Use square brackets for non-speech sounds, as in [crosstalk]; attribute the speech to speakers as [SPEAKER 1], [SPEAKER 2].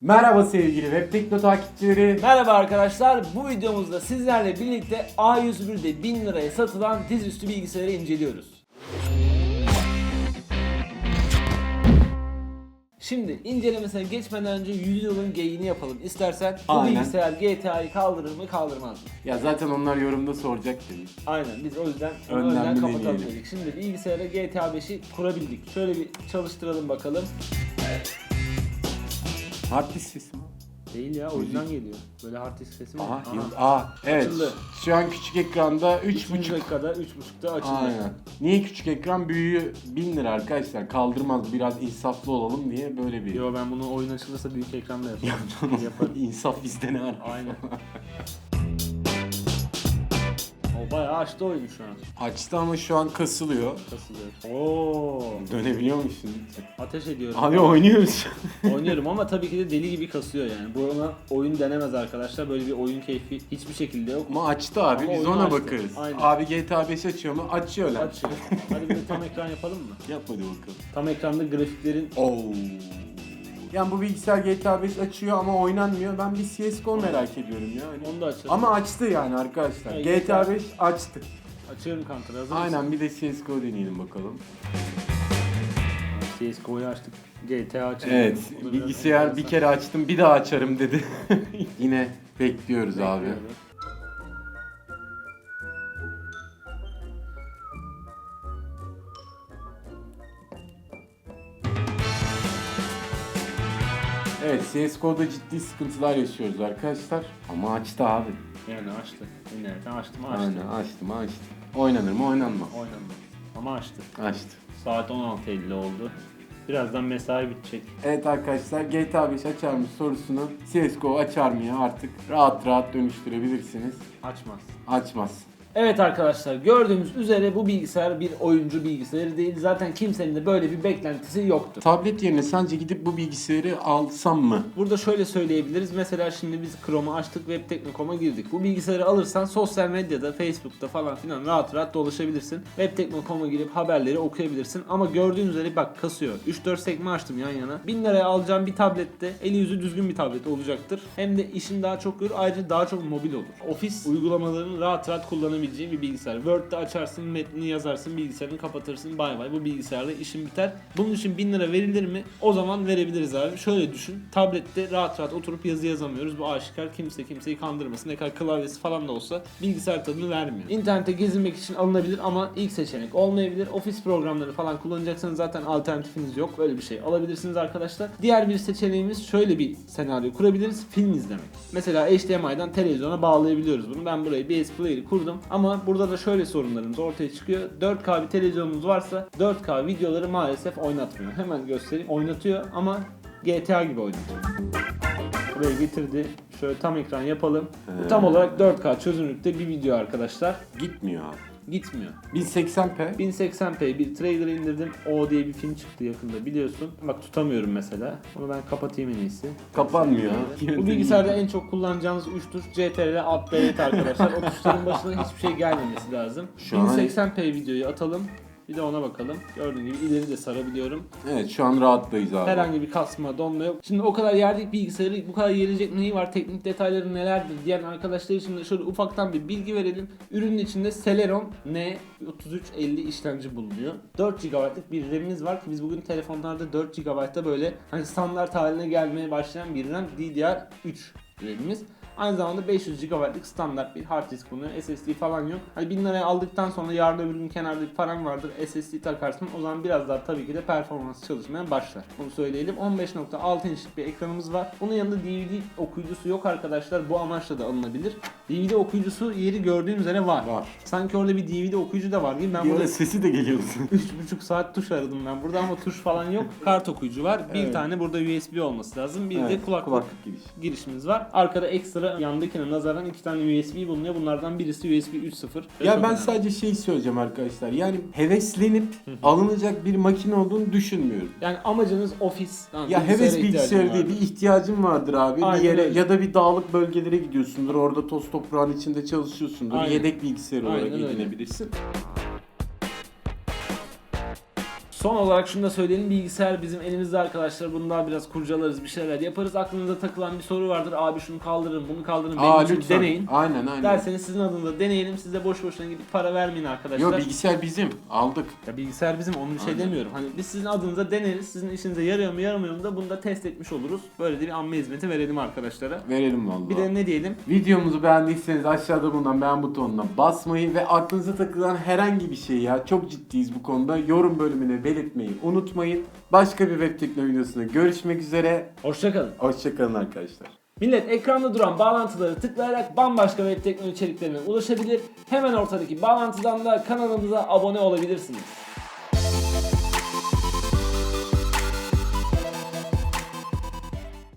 [SPEAKER 1] Merhaba sevgili Web Tekno takipçileri.
[SPEAKER 2] Merhaba arkadaşlar. Bu videomuzda sizlerle birlikte A101'de 1000 liraya satılan dizüstü bilgisayarı inceliyoruz. Şimdi incelemesine geçmeden önce 100 yılın geyini yapalım. İstersen bu
[SPEAKER 1] Aynen.
[SPEAKER 2] bilgisayar GTA'yı kaldırır mı kaldırmaz mı?
[SPEAKER 1] Ya zaten onlar yorumda soracak dedik.
[SPEAKER 2] Aynen biz o yüzden onu
[SPEAKER 1] Önden
[SPEAKER 2] önden
[SPEAKER 1] bir
[SPEAKER 2] kapatalım
[SPEAKER 1] deneyelim.
[SPEAKER 2] dedik. Şimdi bilgisayara GTA 5'i kurabildik. Şöyle bir çalıştıralım bakalım.
[SPEAKER 1] Hard disk sesi mi?
[SPEAKER 2] Değil ya oyundan geliyor. Böyle hard disk sesi mi?
[SPEAKER 1] Aha, yıl- Aa, evet.
[SPEAKER 2] Açıldı.
[SPEAKER 1] Şu an küçük ekranda
[SPEAKER 2] 3,5
[SPEAKER 1] 3.5
[SPEAKER 2] dakikada 3.5'da açıldı.
[SPEAKER 1] Aynen. Niye küçük ekran büyüğü 1000 lira arkadaşlar kaldırmaz biraz insaflı olalım diye böyle bir
[SPEAKER 2] Yo ben bunu oyun açılırsa büyük ekranda yaparım. yaparım. [laughs]
[SPEAKER 1] insaf bizde ne var?
[SPEAKER 2] Aynen. [laughs] o bayağı açtı oyunu şu an.
[SPEAKER 1] Açtı ama şu an kasılıyor.
[SPEAKER 2] Kasılıyor. Oo.
[SPEAKER 1] Dönebiliyor musun?
[SPEAKER 2] Ateş ediyorum.
[SPEAKER 1] Abi oynuyor musun? [laughs]
[SPEAKER 2] Oynuyorum ama tabii ki de deli gibi kasıyor yani. Bu ona oyun denemez arkadaşlar. Böyle bir oyun keyfi hiçbir şekilde yok.
[SPEAKER 1] Ama açtı abi
[SPEAKER 2] Ama
[SPEAKER 1] biz
[SPEAKER 2] oyunu
[SPEAKER 1] ona
[SPEAKER 2] açtı.
[SPEAKER 1] bakarız.
[SPEAKER 2] Aynen.
[SPEAKER 1] Abi GTA 5 açıyor mu? Açıyor lan.
[SPEAKER 2] Açıyor. Hadi bir tam ekran yapalım mı? [laughs]
[SPEAKER 1] Yap hadi bakalım.
[SPEAKER 2] Tam ekranda grafiklerin
[SPEAKER 1] Oo. Yani bu bilgisayar GTA 5 açıyor ama oynanmıyor. Ben bir CSGO merak ediyorum ya. Hani-
[SPEAKER 2] onu da açalım.
[SPEAKER 1] Ama açtı yani arkadaşlar.
[SPEAKER 2] Evet,
[SPEAKER 1] GTA 5 açtı.
[SPEAKER 2] Açıyorum counter hazır mısın?
[SPEAKER 1] Aynen bir de CSGO deneyelim bakalım.
[SPEAKER 2] CSGO'yu açtık. GTA açalım.
[SPEAKER 1] Evet, bilgisayar bir kere açtım bir daha açarım dedi. [laughs] Yine bekliyoruz abi. Evet, CSGO'da ciddi sıkıntılar yaşıyoruz arkadaşlar. Ama açtı abi.
[SPEAKER 2] Yani açtı. İnternetten açtı mı açtı.
[SPEAKER 1] Aynen açtı mı açtı. Oynanır mı oynanmaz.
[SPEAKER 2] Oynandı. Ama açtı.
[SPEAKER 1] Açtı.
[SPEAKER 2] Saat 16.50 oldu. Birazdan mesai bitecek.
[SPEAKER 1] Evet arkadaşlar GTA 5 açar mı sorusunu CSGO açar mı ya artık rahat rahat dönüştürebilirsiniz.
[SPEAKER 2] Açmaz.
[SPEAKER 1] Açmaz.
[SPEAKER 2] Evet arkadaşlar gördüğümüz üzere bu bilgisayar bir oyuncu bilgisayarı değil. Zaten kimsenin de böyle bir beklentisi yoktu.
[SPEAKER 1] Tablet yerine sence gidip bu bilgisayarı alsam mı?
[SPEAKER 2] Burada şöyle söyleyebiliriz. Mesela şimdi biz Chrome'u açtık Webtekno.com'a girdik. Bu bilgisayarı alırsan sosyal medyada, Facebook'ta falan filan rahat rahat dolaşabilirsin. Webtekno.com'a girip haberleri okuyabilirsin. Ama gördüğün üzere bak kasıyor. 3-4 sekme açtım yan yana. 1000 liraya alacağım bir tablette eli yüzü düzgün bir tablet olacaktır. Hem de işin daha çok görür. Ayrıca daha çok mobil olur. Ofis uygulamalarını rahat rahat kullanabileceğin bir bilgisayar. Word'de açarsın, metnini yazarsın, bilgisayarını kapatırsın. Bay bay bu bilgisayarla işin biter. Bunun için 1000 lira verilir mi? O zaman verebiliriz abi. Şöyle düşün. Tablette rahat rahat oturup yazı yazamıyoruz. Bu aşikar. Kimse kimseyi kandırmasın. Ne kadar klavyesi falan da olsa bilgisayar tadını vermiyor. İnternette gezinmek için alınabilir ama ilk seçenek olmayabilir. Ofis programları falan kullanacaksanız zaten alternatifiniz yok. Böyle bir şey alabilirsiniz arkadaşlar. Diğer bir seçeneğimiz şöyle bir senaryo kurabiliriz. Film izlemek. Mesela HDMI'den televizyona bağlayabiliyoruz bunu. Ben buraya BS Player'ı kurdum ama burada da şöyle sorunlarımız ortaya çıkıyor. 4K bir televizyonumuz varsa 4K videoları maalesef oynatmıyor. Hemen göstereyim. Oynatıyor ama GTA gibi oynatıyor. Buraya getirdi. Şöyle tam ekran yapalım. Bu tam olarak 4K çözünürlükte bir video arkadaşlar.
[SPEAKER 1] Gitmiyor abi.
[SPEAKER 2] Gitmiyor.
[SPEAKER 1] 1080p
[SPEAKER 2] 1080p bir trailer indirdim. O diye bir film çıktı yakında biliyorsun. Bak tutamıyorum mesela. Onu ben kapatayım en iyisi.
[SPEAKER 1] kapanmıyor.
[SPEAKER 2] Bu bilgisayarda en çok kullanacağınız 3 tuş CTRL Alt Delete arkadaşlar. O tuşların başına hiçbir şey gelmemesi lazım.
[SPEAKER 1] Şu an-
[SPEAKER 2] 1080p videoyu atalım. Bir de ona bakalım. Gördüğün gibi ileri de sarabiliyorum.
[SPEAKER 1] Evet şu an rahattayız abi.
[SPEAKER 2] Herhangi bir kasma, donma yok. Şimdi o kadar yerdik bilgisayarı, bu kadar gelecek neyi var, teknik detayları nelerdir diyen arkadaşlar için de şöyle ufaktan bir bilgi verelim. Ürünün içinde Celeron N3350 işlemci bulunuyor. 4 GB'lık bir RAM'imiz var ki biz bugün telefonlarda 4 GB'da böyle hani standart haline gelmeye başlayan bir RAM DDR3 RAM'imiz. Aynı zamanda 500 GB'lık standart bir hard disk bulunuyor. SSD falan yok. Hani 1000 liraya aldıktan sonra yarın öbür gün kenarda bir param vardır. SSD takarsın. O zaman biraz daha tabii ki de performans çalışmaya başlar. Bunu söyleyelim. 15.6 inçlik bir ekranımız var. Bunun yanında DVD okuyucusu yok arkadaşlar. Bu amaçla da alınabilir. DVD okuyucusu yeri gördüğün üzere var.
[SPEAKER 1] Var.
[SPEAKER 2] Sanki orada bir DVD okuyucu da var gibi. Ben
[SPEAKER 1] Bir
[SPEAKER 2] burada
[SPEAKER 1] ara sesi de geliyordu. [laughs]
[SPEAKER 2] 3,5 saat tuş aradım ben burada ama tuş falan yok. Kart okuyucu var. Bir
[SPEAKER 1] Evet.
[SPEAKER 2] tane burada USB olması lazım. Bir de
[SPEAKER 1] Evet,
[SPEAKER 2] kulaklık
[SPEAKER 1] kulaklık girişi.
[SPEAKER 2] girişimiz var. Arkada ekstra yandakine nazaran iki tane USB bulunuyor. Bunlardan birisi USB 3.0. Ve
[SPEAKER 1] Ya ben
[SPEAKER 2] önemli.
[SPEAKER 1] sadece şey söyleyeceğim arkadaşlar. Yani heveslenip alınacak bir makine olduğunu düşünmüyorum.
[SPEAKER 2] yani amacınız ofis. Tamam,
[SPEAKER 1] Ya heves bilgisayarı diye
[SPEAKER 2] vardır.
[SPEAKER 1] bir ihtiyacın vardır abi.
[SPEAKER 2] Aynen
[SPEAKER 1] bir yere
[SPEAKER 2] öyle.
[SPEAKER 1] ya da bir dağlık bölgelere gidiyorsundur. Orada toz toprağın içinde çalışıyorsundur.
[SPEAKER 2] Aynen.
[SPEAKER 1] Yedek bilgisayar olarak
[SPEAKER 2] Aynen öyle. Son olarak şunu da söyleyelim. Bilgisayar bizim elimizde arkadaşlar. Bunu daha biraz kurcalarız, bir şeyler yaparız. Aklınıza takılan bir soru vardır. Abi şunu kaldırın, bunu kaldırın. Benim
[SPEAKER 1] Aa
[SPEAKER 2] için
[SPEAKER 1] lütfen.
[SPEAKER 2] deneyin.
[SPEAKER 1] Aynen aynen.
[SPEAKER 2] Derseniz sizin adınıza deneyelim. Siz de boş boşuna gidip para vermeyin arkadaşlar.
[SPEAKER 1] Yo bilgisayar bizim. Aldık.
[SPEAKER 2] Ya bilgisayar bizim onu bir şey
[SPEAKER 1] Aynen.
[SPEAKER 2] demiyorum. Hani biz sizin adınıza deneriz. Sizin işinize yarıyor mu yaramıyor mu da bunu da test etmiş oluruz. Böyle de bir amme hizmeti verelim arkadaşlara.
[SPEAKER 1] Verelim vallahi.
[SPEAKER 2] Bir de ne diyelim?
[SPEAKER 1] Videomuzu beğendiyseniz aşağıda bulunan beğen butonuna basmayı ve aklınıza takılan herhangi bir şey ya çok ciddiyiz bu konuda yorum bölümüne belirtmeyi unutmayın. Başka bir web teknoloji videosunda görüşmek üzere.
[SPEAKER 2] Hoşçakalın.
[SPEAKER 1] Hoşçakalın arkadaşlar.
[SPEAKER 2] Millet ekranda duran bağlantıları tıklayarak bambaşka web teknoloji içeriklerine ulaşabilir. Hemen ortadaki bağlantıdan da kanalımıza abone olabilirsiniz.